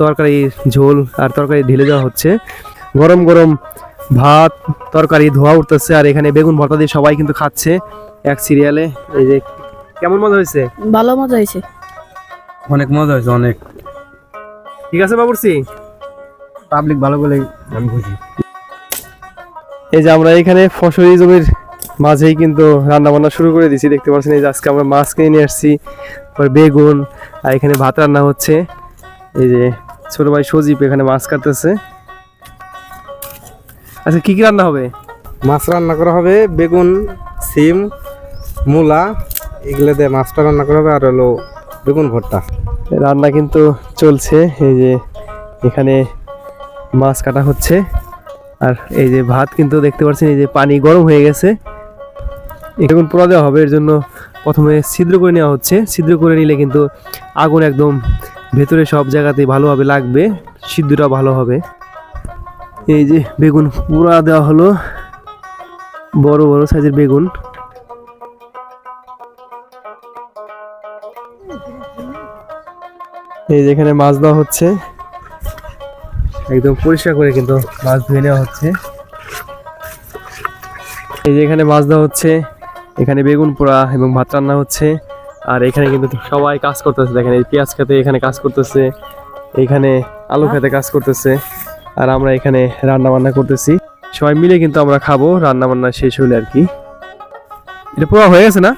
তরকারি ঝোল আর তরকারি ঢেলে দেওয়া হচ্ছে। গরম গরম ভাত তরকারি ধোয়া উঠতেছে আর এখানে বেগুন ভর্তা দিয়ে সবাই কিন্তু খাচ্ছে এক সিরিয়ালে। এই যে কেমন মজা হয়েছে? ভালো মজা হয়েছে। অনেক মজা হয়েছে অনেক। ঠিক আছে বাবুরসি পাবলিক ভালো বলে আমি খুশি। এই যে আমরা এখানে ফসলি জমির মাঝেই কিন্তু রান্না বান্না শুরু করে দিছি দেখতে পাচ্ছেন এই যে আজকে আমরা মাছ কিনে নিয়ে আসছি তারপর বেগুন আর এখানে ভাত রান্না হচ্ছে। এই যে ছোটো ভাই সজীব এখানে মাছ কাটতেছে। আচ্ছা কী কী রান্না হবে? মাছ রান্না করা হবে বেগুন সিম মূলা এগুলো দিয়ে মাছটা রান্না করা হবে আর হলো বেগুন ভর্তা। রান্না কিন্তু চলছে এই যে এখানে মাছ কাটা হচ্ছে। আর এই যে ভাত কিন্তু দেখতে পাচ্ছেন এই যে পানি গরম হয়ে গেছে। এখন পোড়া দেওয়া হবে। এর জন্য প্রথমে ছিদ্র করে নেওয়া হচ্ছে। ছিদ্র করে নিলে কিন্তু আগুন একদম ভেতরে সব জায়গাতেই ভালোভাবে লাগবে। সিদ্ধটা ভালো হবে। এই যে বেগুন পোড়া দেওয়া হলো। বড় বড় সাইজের বেগুন। এই যে এখানে মাছ দেওয়া হচ্ছে। একদম পরিষ্কার করে কিন্তু মাছ ধুয়ে নেওয়া হচ্ছে। এই যে এখানে মাছ দেওয়া হচ্ছে। এখানে বেগুন পোড়া এবং ভাত রান্না হচ্ছে। আর এখানে কিন্তু সবাই কাজ করতেছে। দেখেন, এই পেঁয়াজ খেতে এখানে কাজ করতেছে। এখানে আলু খেতে কাজ করতেছে। আর আমরা এখানে রান্না বান্না করতেছি। সবাই মিলে কিন্তু আমরা খাব। রান্না বান্না শেষ হলে আর কি। এটা পুরো হয়ে গেছে না?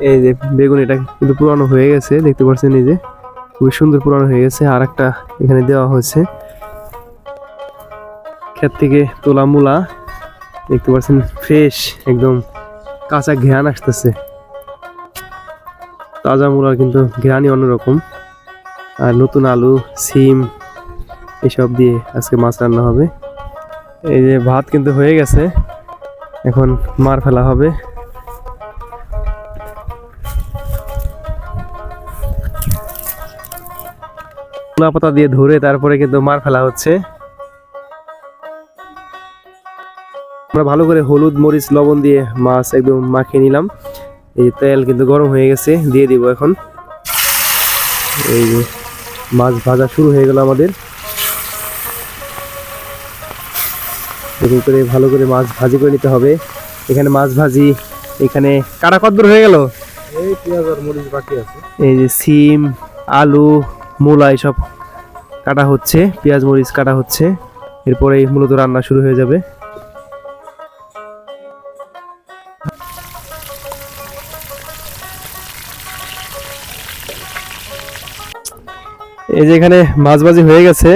এই যে বেগুন এটা কিন্তু পুরানো হয়ে গেছে। দেখতে পাচ্ছেন এই যে, খুবই সুন্দর পুরানো হয়ে গেছে। আর একটা এখানে দেওয়া হয়েছে। ক্ষেত থেকে তোলা মূলা। দেখতে পাচ্ছেন ফ্রেশ একদম কাঁচা ঘ্রাণ আসতেছে। তাজা মূলার কিন্তু ঘ্রাণই অন্যরকম। আর নতুন আলু, সিম, এসব দিয়ে আজকে মাছ রান্না হবে। এই যে ভাত কিন্তু হয়ে গেছে, এখন মার ফেলা হবে। পাতা দিয়ে ধরে তারপরে কিন্তু মার ফেলা হচ্ছে। আমরা ভালো করে হলুদ মরিচ লবণ দিয়ে মাছ একদম মাখিয়ে নিলাম। এই তেল কিন্তু গরম হয়ে গেছে দিয়ে দিব এখন। এই মাছ ভাজা শুরু হয়ে গেল আমাদের। এরকম করে ভালো করে মাছ ভাজি করে নিতে হবে। এখানে মাছ ভাজি এখানে কাটা কদ্দুর হয়ে গেল? এই পেঁয়াজ আর মরিচ বাকি আছে। এই যে সিম আলু মূলা এসব কাটা হচ্ছে পেঁয়াজ মরিচ কাটা হচ্ছে। এরপরে মূলত রান্না শুরু হয়ে যাবে। এই যে এখানে মাছ ভাজি হয়ে গেছে।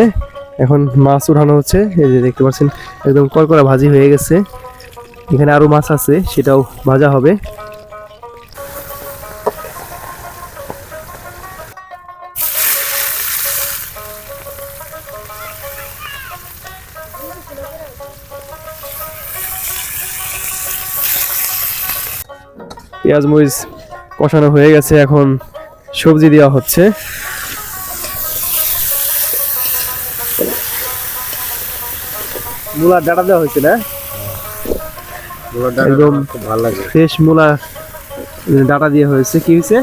এখন মাছ উঠানো হচ্ছে। এই যে দেখতে পাচ্ছেন, একদম কড়কড়া ভাজি হয়ে গেছে। এখানে আরও মাছ আছে, সেটাও ভাজা হবে। পেঁয়াজ, মরিচ কষানো হয়ে গেছে। এখন সবজি দেওয়া হচ্ছে। ডাটা দেওয়া হয়েছে না? একদম ভালো লাগে। ফ্রেশ মূলা ডাটা দিয়ে হয়েছে। কি হয়েছে?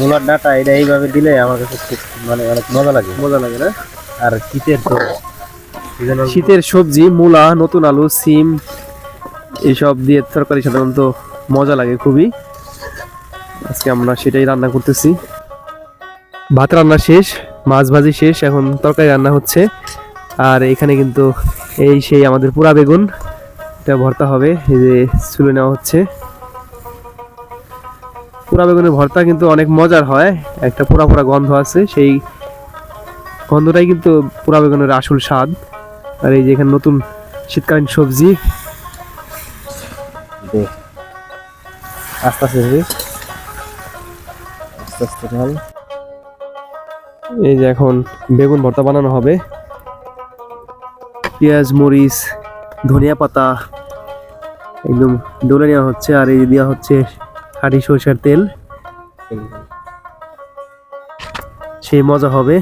মূলার ডাটা এটা এইভাবে দিলে আমার কাছে খুব মানে অনেক মজা লাগে। মজা লাগে না? আর শীতের তো শীতের সবজি মূলা নতুন আলু সিম এইসব দিয়ে তরকারি সাধারণত মজা লাগে খুবই। আজকে আমরা সেটাই রান্না করতেছি। ভাত রান্না শেষ মাছ ভাজি শেষ এখন তরকারি রান্না হচ্ছে। আর এখানে কিন্তু এই সেই আমাদের পুরা বেগুন, এটা ভর্তা হবে, এই যে চুলে নেওয়া হচ্ছে। পুরা বেগুনের ভর্তা কিন্তু অনেক মজার হয়, একটা পোড়া পোড়া গন্ধ আছে, সেই গন্ধটাই কিন্তু পুরা বেগুনের আসল স্বাদ। আর এই যে এখানে নতুন শীতকালীন সবজি। আস্তে আস্তে এই যে এখন বেগুন ভর্তা বানানো হবে। পেঁয়াজ, মরিচ, ধনিয়া পাতা, একদম ডলে নেওয়া হচ্ছে আর এই দেওয়া হচ্ছে খাঁটি সরষের তেল। সেই মজা হবে।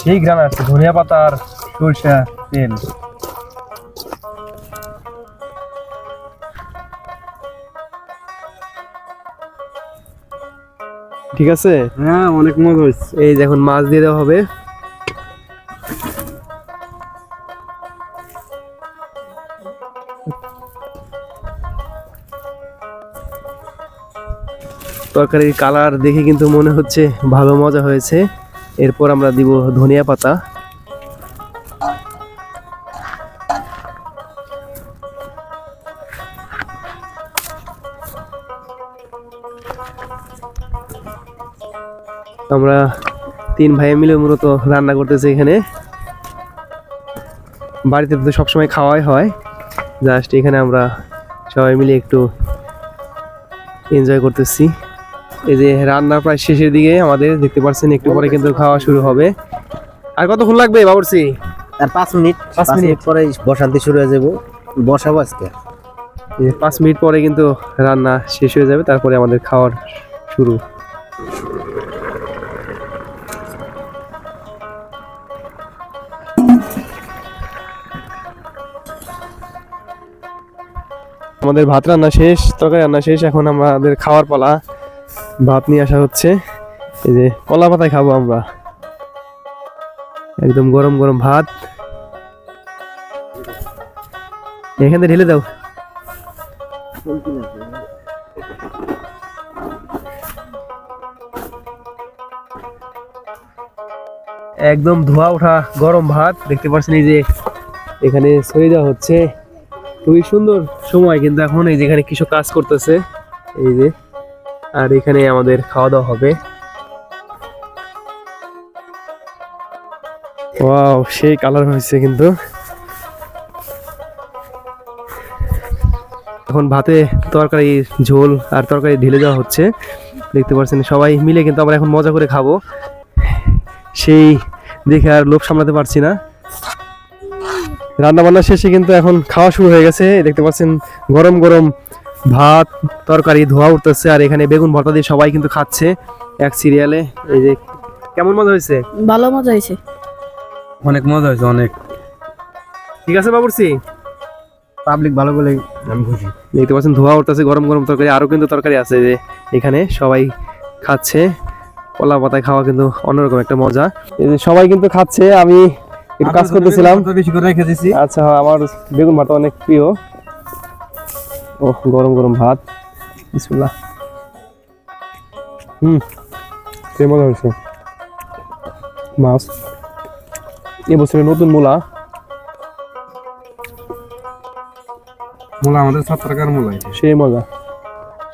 সেই গ্রাম আছে ধনিয়া পাতা আর সরষা তেল। ঠিক আছে? হ্যাঁ অনেক মজা হয়েছে। এই যে এখন মাছ দিয়ে দেওয়া হবে। তরকারির কালার দেখে কিন্তু মনে হচ্ছে ভালো মজা হয়েছে। এরপর আমরা দিব ধনিয়া পাতা। আমরা তিন ভাই মিলে মূলত রান্না করতেছি এখানে। বাড়িতে তো সবসময় খাওয়াই হয়। জাস্ট এখানে আমরা সবাই মিলে একটু এনজয় করতেছি। এই যে রান্না প্রায় শেষের দিকে আমাদের দেখতে পাচ্ছেন একটু পরে কিন্তু খাওয়া শুরু হবে। আর কতক্ষণ লাগবে বাবুরসি আর পাঁচ মিনিট পাঁচ মিনিট। পরে বসান্তি শুরু হয়ে যাব। বসাবো আজকে। পাঁচ মিনিট পরে কিন্তু রান্না শেষ হয়ে যাবে তারপরে আমাদের খাওয়ার শুরু। আমাদের ভাত রান্না শেষ, তরকারি রান্না শেষ, এখন আমাদের খাওয়ার পালা। ভাত নিয়ে আসা হচ্ছে। এই যে কলা পাতায় খাব আমরা। একদম গরম গরম ভাত। এখান থেকে ঢেলে দাও। একদম ধোয়া ওঠা গরম ভাত। দেখতে পাচ্ছেন এই যে এখানে ছড়িয়ে দেওয়া হচ্ছে। খুবই সুন্দর সময় কিন্তু এখন এই যেখানে কৃষক কাজ করতেছে, এই যে, আর এখানে আমাদের খাওয়া দাওয়া হবে। ওয়াও, সেই কালার হয়েছে কিন্তু। এখন ভাতে তরকারি, ঝোল আর তরকারি ঢেলে দেওয়া হচ্ছে। দেখতে পাচ্ছেন সবাই মিলে কিন্তু আমরা এখন মজা করে খাব। সেই দেখে আর লোভ সামলাতে পারছি না। রান্না বান্না শেষে কিন্তু এখন খাওয়া শুরু হয়ে গেছে। দেখতে পাচ্ছেন গরম গরম ভাত তরকারি ধোয়া উঠতেছে আর এখানে বেগুন ভর্তা দিয়ে সবাই কিন্তু খাচ্ছে এক সিরিয়ালে। এই যে কেমন মজা হয়েছে? ভালো মজা হয়েছে। অনেক মজা হয়েছে অনেক। ঠিক আছে বাবুরসি পাবলিক ভালো বলে আমি খুশি। দেখতে পাচ্ছেন ধোয়া উঠতেছে গরম গরম তরকারি আরও কিন্তু তরকারি আছে যে এখানে। সবাই খাচ্ছে কলা পাতায় খাওয়া কিন্তু অন্যরকম একটা মজা। এই সবাই কিন্তু খাচ্ছে আমি একটু কাজ করতেছিলাম। বেশি করে রেখে দিছি। আচ্ছা আমার বেগুন ভাত অনেক প্রিয়। ও গরম গরম ভাত। বিসমিল্লাহ। হুম সে মজা হয়েছে। মাছ। এবছরে নতুন মূলা। মূলা আমাদের সাত টাকার মূলা। সেই মজা।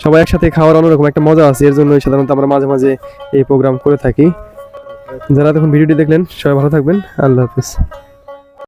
সবাই একসাথে খাওয়ার অন্যরকম একটা মজা আছে এর জন্য সাধারণত আমরা মাঝে মাঝে এই প্রোগ্রাম করে থাকি। যারা তখন ভিডিওটি দেখলেন সবাই ভালো থাকবেন। আল্লাহ হাফিজ।